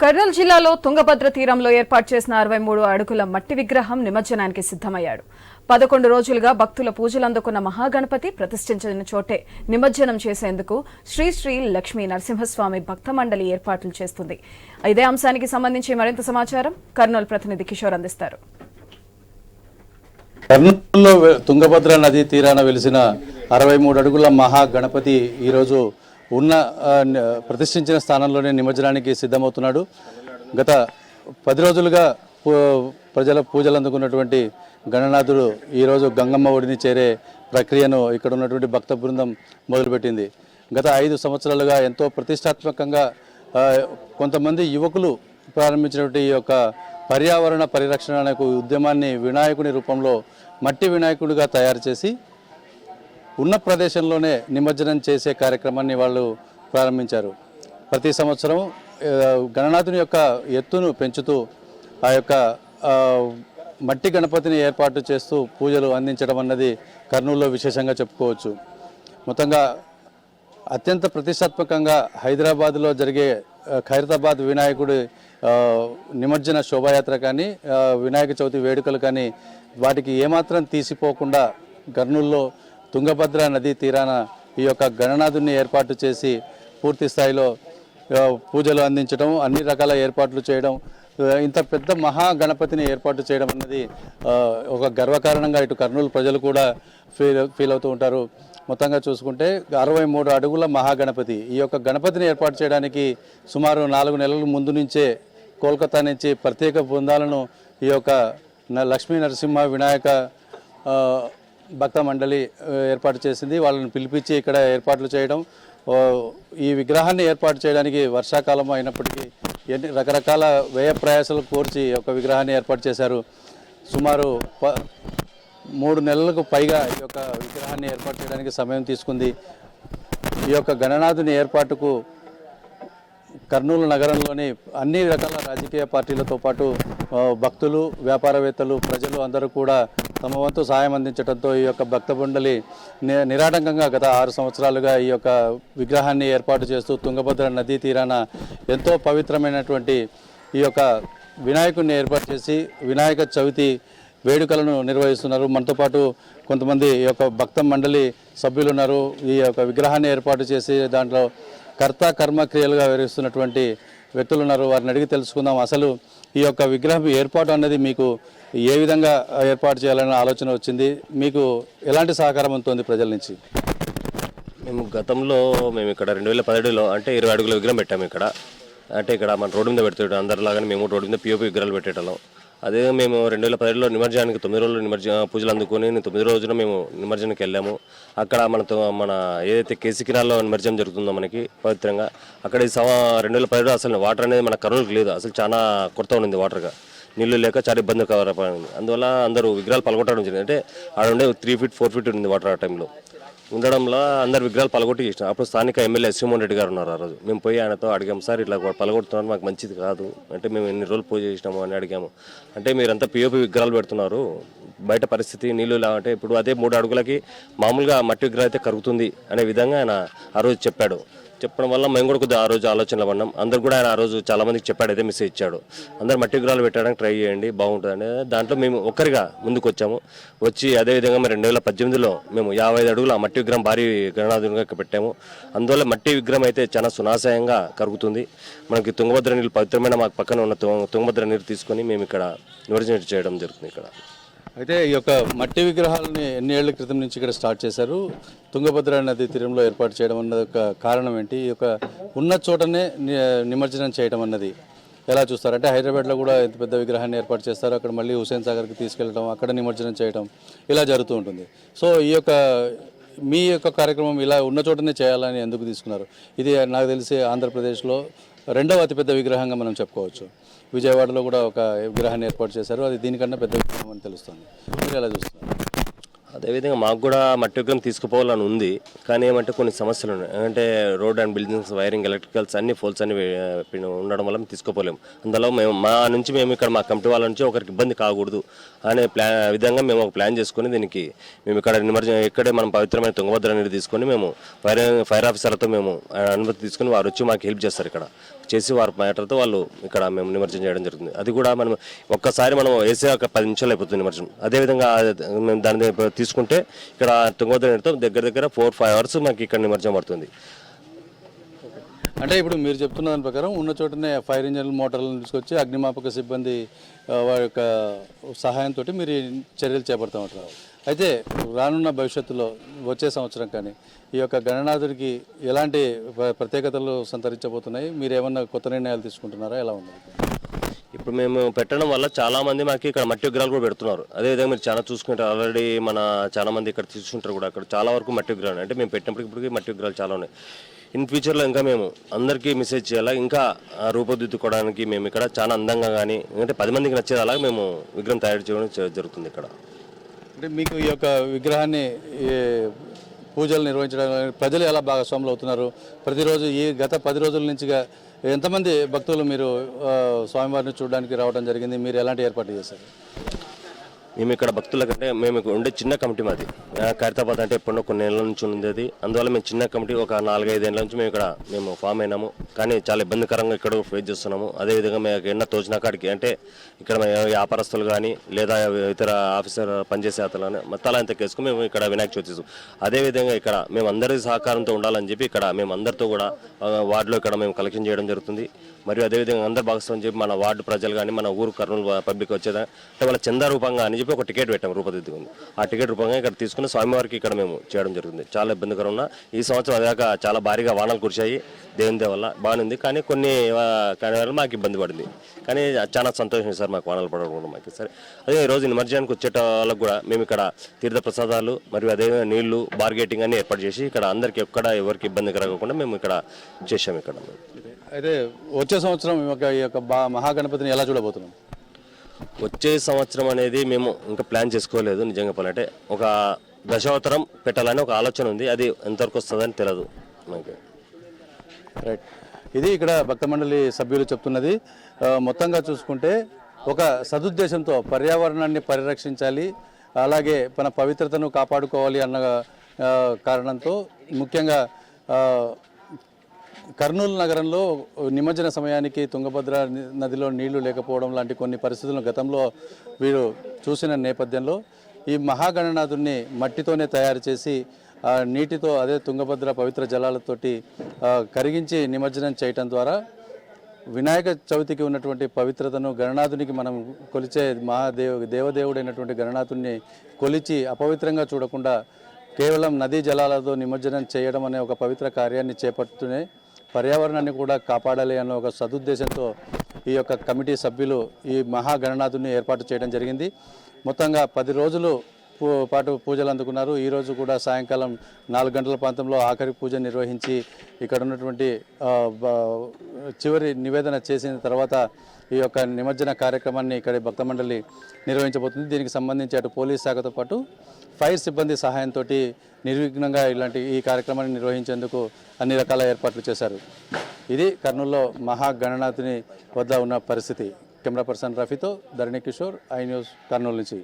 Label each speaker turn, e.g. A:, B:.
A: కర్నూలు జిల్లాలో తుంగభద్ర తీరంలో ఏర్పాటు చేసిన అరవై మూడు అడుగుల మట్టి విగ్రహం నిమజ్జనానికి సిద్దమయ్యాడు పదకొండు రోజులుగా భక్తుల పూజలు అందుకున్న మహాగణపతి ప్రతిష్ఠించిన చోటే నిమజ్జనం చేసేందుకు శ్రీ శ్రీ లక్ష్మీ నరసింహస్వామి భక్త మండలి ఏర్పాట్లు చేస్తుంది. ఇదే అంశానికి సంబంధించి మరింత సమాచారం కర్నూలు ప్రతినిధి కిషోర్ అందిస్తారు.
B: కర్నూలులో తుంగభద్ర నదీ తీరాన వెలిసిన అరవై మూడు అడుగుల మహాగణపతి ఈరోజు ఉన్న ప్రతిష్ఠించిన స్థానంలోనే నిమజ్జనానికి సిద్ధమవుతున్నాడు. గత పది రోజులుగా పూ- ప్రజల పూజలు అందుకున్నటువంటి గణనాథుడు ఈరోజు గంగమ్మ ఒడిని చేరే ప్రక్రియను ఇక్కడ ఉన్నటువంటి భక్త బృందం మొదలుపెట్టింది. గత ఐదు సంవత్సరాలుగా ఎంతో ప్రతిష్టాత్మకంగా కొంతమంది యువకులు ప్రారంభించినటువంటి ఈ యొక్క పర్యావరణ పరిరక్షణ అనే ఉద్యమాన్ని వినాయకుని రూపంలో మట్టి వినాయకుడిగా తయారు చేసి ఉన్న ప్రదేశంలోనే నిమజ్జనం చేసే కార్యక్రమాన్ని వాళ్ళు ప్రారంభించారు. ప్రతి సంవత్సరం గణనాథుని యొక్క ఎత్తును పెంచుతూ ఆ యొక్క మట్టి గణపతిని ఏర్పాటు చేస్తూ పూజలు అందించడం అన్నది కర్నూలులో విశేషంగా చెప్పుకోవచ్చు. మొత్తంగా అత్యంత ప్రతిష్టాత్మకంగా హైదరాబాద్లో జరిగే ఖైరతాబాద్ వినాయకుడి నిమజ్జన శోభాయాత్ర కానీ వినాయక చవితి వేడుకలు కానీ వాటికి ఏమాత్రం తీసిపోకుండా కర్నూలులో తుంగభద్ర నదీ తీరాన ఈ యొక్క గణనాథుని ఏర్పాటు చేసి పూర్తి స్థాయిలో పూజలు అందించడం అన్ని రకాల ఏర్పాట్లు చేయడం ఇంత పెద్ద మహా గణపతిని ఏర్పాటు చేయడం అన్నది ఒక గర్వకారణంగా ఇటు కర్నూలు ప్రజలు కూడా ఫీల్ ఫీల్ అవుతూ ఉంటారు. మొత్తంగా చూసుకుంటే అరవై మూడు అడుగుల మహాగణపతి ఈ యొక్క గణపతిని ఏర్పాటు చేయడానికి సుమారు నాలుగు నెలల ముందు నుంచే కోల్కతా నుంచి ప్రత్యేక బృందాలను ఈ యొక్క న- లక్ష్మీ నరసింహ వినాయక భక్త మండలి ఏర్పాటు చేసింది. వాళ్ళని పిలిపించి ఇక్కడ ఏర్పాట్లు చేయడం ఈ విగ్రహాన్ని ఏర్పాటు చేయడానికి వర్షాకాలం అయినప్పటికీ ఎన్ని రకరకాల వ్యయ ప్రయాసాలు కోర్చి ఒక విగ్రహాన్ని ఏర్పాటు చేశారు. సుమారు ప మూడు నెలలకు పైగా ఈ యొక్క విగ్రహాన్ని ఏర్పాటు చేయడానికి సమయం తీసుకుంది. ఈ యొక్క గణనాథుని ఏర్పాటుకు కర్నూలు నగరంలోని అన్ని రకాల రాజకీయ పార్టీలతో పాటు భక్తులు వ్యాపారవేత్తలు ప్రజలు అందరూ కూడా తమ వంతు సాయం అందించడంతో ఈ యొక్క భక్త మండలి నిరాటంకంగా గత ఆరు సంవత్సరాలుగా ఈ యొక్క విగ్రహాన్ని ఏర్పాటు చేస్తూ తుంగభద్ర నదీ తీరాన ఎంతో పవిత్రమైనటువంటి ఈ యొక్క వినాయకుడిని ఏర్పాటు చేసి వినాయక చవితి వేడుకలను నిర్వహిస్తున్నారు. మనతో పాటు కొంతమంది ఈ యొక్క భక్త మండలి సభ్యులు ఉన్నారు. ఈ యొక్క విగ్రహాన్ని ఏర్పాటు చేసి దాంట్లో కర్త కర్మ క్రియలుగా వివరిస్తున్నటువంటి వ్యక్తులు ఉన్నారు. వారిని అడిగి తెలుసుకుందాం. అసలు ఈ యొక్క విగ్రహం ఏర్పాటు అనేది మీకు ఏ విధంగా ఏర్పాటు చేయాలనే ఆలోచన వచ్చింది? మీకు ఎలాంటి సహకారం ఉంటుంది ప్రజల నుంచి?
C: మేము గతంలో మేము ఇక్కడ రెండు వేల పదిహేడులో అంటే ఇరవై అడుగుల విగ్రహం పెట్టాము ఇక్కడ. అంటే ఇక్కడ మన రోడ్డు మీద పెడుతుంటాం అందరిలాగానే మేము రోడ్డు మీద పిఓపి విగ్రహాలు పెట్టేటం అదే మేము రెండు వేల పదిహేడులో నిమజ్జనానికి తొమ్మిది రోజులు నిమజ్జన పూజలు అందుకొని తొమ్మిది రోజున మేము నిమజ్జనానికి వెళ్ళాము. అక్కడ మనతో మన ఏదైతే కేసికినాల్లో నిమజ్జనం జరుగుతుందో మనకి పవిత్రంగా అక్కడ ఈ సంవ రెండు వేల పదిహేడు అసలు వాటర్ అనేది మన కర్నూలుకి లేదు అసలు చాలా కొరత ఉంది వాటర్గా నీళ్ళు లేక చాలా ఇబ్బంది కవరపడింది అందువల్ల అందరూ విగ్రహాలు పలగొట్టడం జరిగింది అంటే ఆడ ఉండే త్రీ ఫీట్ ఫోర్ ఫీట్ ఉంది వాటర్ ఆ టైంలో ఉండడంలో అందరు విగ్రహాలు పలగొట్టి చేసినాం. అప్పుడు స్థానిక ఎమ్మెల్యే సింహన్ రెడ్డి గారు ఉన్నారు ఆ రోజు. మేము పోయి ఆయనతో అడిగాం సార్ ఇట్లా పలగొడుతున్నారు మాకు మంచిది కాదు. అంటే మేము ఎన్ని రోజులు పూజ చేసినాము? అని అడిగాము. అంటే మీరంతా పిఓపి విగ్రహాలు పెడుతున్నారు. బయట పరిస్థితి నీళ్ళు ఇలా అంటే ఇప్పుడు అదే మూడు అడుగులకి మామూలుగా మట్టి విగ్రహం అయితే కరుగుతుంది అనే విధంగా ఆయన ఆ రోజు చెప్పాడు. చెప్పడం వల్ల మేము కూడా కొద్దిగా ఆ రోజు ఆలోచనలో పడినాం అందరు కూడా ఆయన ఆ రోజు చాలా మందికి చెప్పాడు అయితే మెసేజ్ ఇచ్చాడు. అందరు మట్టి విగ్రహాలు పెట్టడానికి ట్రై చేయండి బాగుంటుంది దాంట్లో మేము ఒక్కరిగా ముందుకు వచ్చాము. వచ్చి అదే విధంగా మేము రెండు వేల పద్దెనిమిదిలో మేము యాభై ఐదు అడుగుల మట్టి విగ్రహం భారీ గణనాధునిగా పెట్టాము. అందువల్ల మట్టి విగ్రహం అయితే చాలా సునాశయంగా కరుగుతుంది. మనకి తుంగభద్ర నీళ్ళు పవిత్రమైన మాకు పక్కన ఉన్న తుంగభద్ర నీరు తీసుకొని మేము ఇక్కడ నిమజ్జనం చేయడం జరుగుతుంది ఇక్కడ.
B: అయితే ఈ యొక్క మట్టి విగ్రహాలని ఎన్ని ఏళ్ళ క్రితం నుంచి ఇక్కడ స్టార్ట్ చేశారు? తుంగభద్ర నది తీరంలో ఏర్పాటు చేయడం అన్నది ఒక కారణం ఏంటి? ఈ యొక్క ఉన్న చోటనే నిమజ్జనం చేయడం అన్నది ఎలా చూస్తారంటే హైదరాబాద్లో కూడా ఎంత పెద్ద విగ్రహాన్ని ఏర్పాటు చేస్తారు. అక్కడ మళ్ళీ హుసేన్ సాగర్కి తీసుకెళ్ళడం అక్కడ నిమజ్జనం చేయడం ఇలా జరుగుతూ ఉంటుంది. సో ఈ యొక్క మీ యొక్క కార్యక్రమం ఇలా ఉన్న చోటనే చేయాలని ఎందుకు తీసుకున్నారు? ఇది నాకు తెలిసి ఆంధ్రప్రదేశ్లో రెండవ అతిపెద్ద విగ్రహంగా మనం చెప్పుకోవచ్చు. విజయవాడలో కూడా ఒక విగ్రహాన్ని ఏర్పాటు చేశారు. అది దీనికన్నా పెద్ద విగ్రహం అని తెలుస్తుంది. మీరు ఎలా చూస్తున్నారు?
C: అదేవిధంగా మాకు కూడా మట్టి విగ్రహం తీసుకుపోవాలని ఉంది. కానీ ఏమంటే కొన్ని సమస్యలు ఉన్నాయి. అంటే road and buildings wiring electricals అన్ని ఫోల్స్ అన్ని ఉండడం వల్ల మేము తీసుకోపోలేము. అందులో మేము మా నుంచి మేము ఇక్కడ మా కమిటీ వాళ్ళ నుంచి ఒకరికి ఇబ్బంది కాకూడదు అనే ప్లా విధంగా మేము ఒక ప్లాన్ చేసుకుని దీనికి మేము ఇక్కడ నిమజ్జనం ఇక్కడే మనం పవిత్రమైన తుంగభద్ర అనేది తీసుకొని మేము ఫైర్ ఫైర్ ఆఫీసర్లతో మేము అనుమతి తీసుకుని వారు వచ్చి మాకు హెల్ప్ చేస్తారు ఇక్కడ. చేసి వారి మ్యాటర్తో వాళ్ళు ఇక్కడ మేము నిమజ్జనం చేయడం జరుగుతుంది. అది కూడా మనం ఒక్కసారి మనం వేసే ఒక పది నిమిషాలు అయిపోతుంది నిమజ్జనం అదేవిధంగా మేము దాని తీసుకుంటే ఇక్కడ తుంగభద్ర దగ్గర దగ్గర ఫోర్ ఫైవ్ అవర్స్ మాకు ఇక్కడ నిమజ్జనం పడుతుంది.
B: అంటే ఇప్పుడు మీరు చెప్తున్న దాని ప్రకారం ఉన్న చోటనే ఫైర్ ఇంజన్ మోటార్లను తీసుకొచ్చి అగ్నిమాపక సిబ్బంది వారి యొక్క సహాయంతో మీరు చర్యలు చర్యలు ఉంటారు. అయితే రానున్న భవిష్యత్తులో వచ్చే సంవత్సరం కానీ ఈ యొక్క గణనాథుడికి ఎలాంటి ప్రత్యేకతలు సంతరించబోతున్నాయి? మీరు ఏమన్నా కొత్త నిర్ణయాలు తీసుకుంటున్నారా? ఎలా ఉంది?
C: ఇప్పుడు మేము పెట్టడం వల్ల చాలా మంది మాకు ఇక్కడ మట్టి విగ్రహాలు కూడా పెడుతున్నారు. అదేవిధంగా మీరు చాలా చూసుకుంటారు ఆల్రెడీ మన చాలా మంది ఇక్కడ తీసుకుంటారు కూడా అక్కడ. చాలా వరకు మట్టి విగ్రహాలు. అంటే మేము పెట్టినప్పటికి ఇప్పటికి మట్టి విగ్రహాలు చాలా ఉన్నాయి. ఇన్ ఫ్యూచర్లో ఇంకా మేము అందరికీ మెసేజ్ చేయాలా? ఇంకా రూపుదిద్దుకోవడానికి మేము ఇక్కడ చాలా అందంగా కానీ అంటే పది మందికి నచ్చేది మేము విగ్రహం తయారు చేయడం జరుగుతుంది ఇక్కడ.
B: అంటే మీకు ఈ యొక్క విగ్రహాన్ని ఈ పూజలు నిర్వహించడం ప్రజలు ఎలా భాగస్వాములు అవుతున్నారు? ప్రతిరోజు ఈ గత పది రోజుల నుంచిగా ఎంతమంది భక్తులు మీరు స్వామివారిని చూడడానికి రావడం జరిగింది? మీరు ఎలాంటి ఏర్పాటు చేశారు?
C: మేము ఇక్కడ భక్తుల కంటే మేము ఉండే చిన్న కమిటీ మాది. ఖైరతాబాద్ అంటే ఎప్పుడో కొన్ని ఏళ్ళ నుంచి ఉండేది. అందువల్ల మేము చిన్న కమిటీ ఒక నాలుగైదు ఏళ్ళ నుంచి మేము ఇక్కడ మేము ఫామ్ అయినాము. కానీ చాలా ఇబ్బందికరంగా ఇక్కడ ఫేస్ చేస్తున్నాము. అదేవిధంగా మేము ఎన్న తోచిన కాడికి అంటే ఇక్కడ మేము వ్యాపారస్తులు కానీ లేదా ఇతర ఆఫీసర్ పనిచేసే అతను కానీ మొత్తాలు అంత కేసుకు మేము ఇక్కడ వినాయక చవితి అదేవిధంగా ఇక్కడ మేము అందరి సహకారంతో ఉండాలని చెప్పి ఇక్కడ మేము అందరితో కూడా వార్డులో ఇక్కడ మేము కలెక్షన్ చేయడం జరుగుతుంది. మరియు అదేవిధంగా అందరు భాగస్వామ్యం చెప్పి మన వార్డు ప్రజలు కానీ మన ఊరు కర్నూలు పబ్లిక్ వచ్చేదా అంటే వాళ్ళ చందా రూపంగా అని చెప్పి ఒక టికెట్ పెట్టాం రూపదిద్దుకుంది ఆ టికెట్ రూపంగా ఇక్కడ తీసుకుని స్వామివారికి ఇక్కడ మేము చేయడం జరుగుతుంది చాలా ఇబ్బందికరం ఉన్నా. ఈ సంవత్సరం అదాక చాలా భారీగా వానలు కురిశాయి. దేవుని వల్ల బాగుంది ఉంది. కానీ కొన్ని ఆ, కానీ మాకు ఇబ్బంది పడింది. కానీ చాలా సంతోషం సార్ మాకు వానలు పడడం కూడా మాకు సరే. అదే ఈరోజు రోజు నిమజ్జనానికి వచ్చేట వాళ్ళకు కూడా మేము ఇక్కడ తీర్థ ప్రసాదాలు మరియు అదే నీళ్ళు బార్గేటింగ్ అన్ని ఏర్పాటు చేసి ఇక్కడ అందరికి ఎక్కడ ఎవరికి ఇబ్బంది కలగకుండా మేము ఇక్కడ చేసాము ఇక్కడ.
B: అయితే వచ్చే సంవత్సరం ఈ యొక్క ఈ యొక్క మహాగణపతిని ఎలా చూడబోతున్నాం?
C: వచ్చే సంవత్సరం అనేది మేము ఇంకా ప్లాన్ చేసుకోలేదు నిజంగా చెప్పాలంటే. ఒక దశావతరం పెట్టాలని ఒక ఆలోచన ఉంది. అది ఎంతవరకు వస్తుందని తెలియదు మనకి
B: రైట్ ఇది ఇక్కడ భక్త మండలి సభ్యులు చెప్తున్నది. మొత్తంగా చూసుకుంటే ఒక సదుద్దేశంతో పర్యావరణాన్ని పరిరక్షించాలి అలాగే మన పవిత్రతను కాపాడుకోవాలి అన్న కారణంతో ముఖ్యంగా కర్నూలు నగరంలో నిమజ్జన సమయానికి తుంగభద్ర నదిలో నీళ్ళు లేకపోవడం లాంటి కొన్ని పరిస్థితులను గతంలో వీరు చూసిన నేపథ్యంలో ఈ మహాగణనాథుని మట్టితోనే తయారు చేసి నీటితో అదే తుంగభద్ర పవిత్ర జలాలతోటి కరిగించి నిమజ్జనం చేయటం ద్వారా వినాయక చవితికి ఉన్నటువంటి పవిత్రతను గణనాథునికి మనం కొలిచే మహాదేవ దేవదేవుడైనటువంటి గణనాథుని కొలిచి అపవిత్రంగా చూడకుండా కేవలం నదీ జలాలతో నిమజ్జనం చేయడం అనే ఒక పవిత్ర కార్యాన్ని చేపడుతూనే పర్యావరణాన్ని కూడా కాపాడాలి అన్న ఒక సదుద్దేశంతో ఈ యొక్క కమిటీ సభ్యులు ఈ మహాగణనాథుని ఏర్పాటు చేయడం జరిగింది. మొత్తంగా పది రోజులు పూ- పాటు పూజలు అందుకున్నారు. ఈ రోజు కూడా సాయంకాలం నాలుగు గంటల ప్రాంతంలో ఆఖరి పూజ నిర్వహించి ఇక్కడ ఉన్నటువంటి చివరి నివేదన చేసిన తర్వాత ఈ యొక్క నిమజ్జన కార్యక్రమాన్ని ఇక్కడ భక్త మండలి నిర్వహించబోతుంది. దీనికి సంబంధించి అటు పోలీస్ శాఖతో పాటు ఫైర్ సిబ్బంది సహాయంతో నిర్విఘ్నంగా ఇలాంటి ఈ కార్యక్రమాన్ని నిర్వహించేందుకు అన్ని రకాల ఏర్పాట్లు చేశారు. ఇది కర్నూలులో మహాగణనాథుని వద్ద ఉన్న పరిస్థితి. కెమెరా పర్సన్ రఫీతో ధరణి కిషోర్ ఐ న్యూస్ కర్నూలు నుంచి.